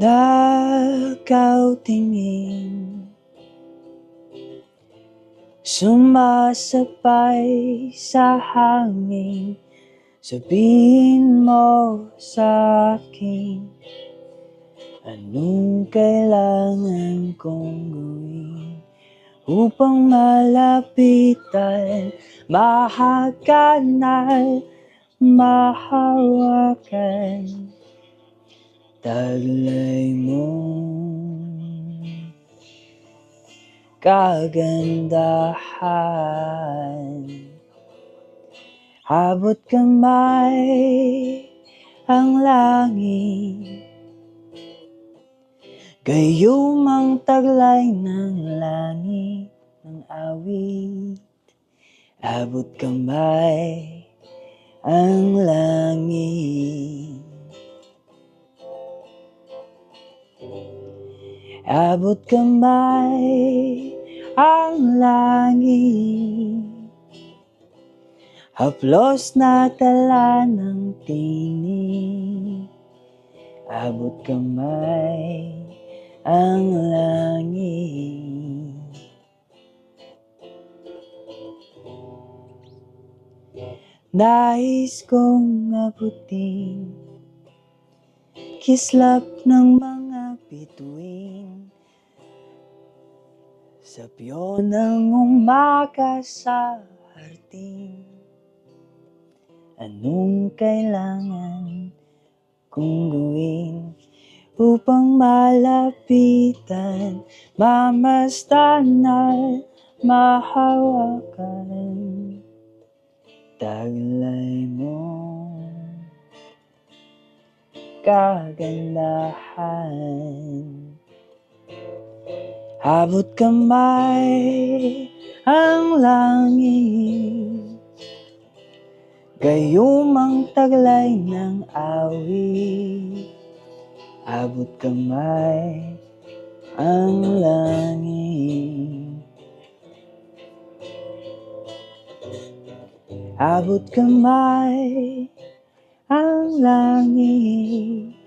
Dagaw tingin. Sumasabay sa hangin. Sabihin mo sa akin Anong kailangan kong gawin Upang malapitan Mahaganan Mahawakan Taglay mo. Kagandahan. Abot kamay ang langit. Gayumang taglay ng langit ng awit. Abot kamay ang langit Abot kamay ang langit. Haplos na tala ng tinig. Abot kamay ang langit. Nais kong abutin Kislap ng mga bituin Sa piyon ng umaga sa hardin Anong kailangan kong gawin Upang malapitan Mamastan at mahawakan? Taglay mo kagandahan Abot kamay ang langit. Gayumang taglay ng awit. Abot kamay ang langit. Abot kamay ang langit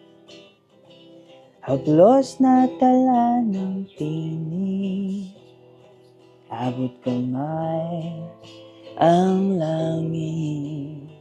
Haplos na tala ng tinig. Abot kamay ang langit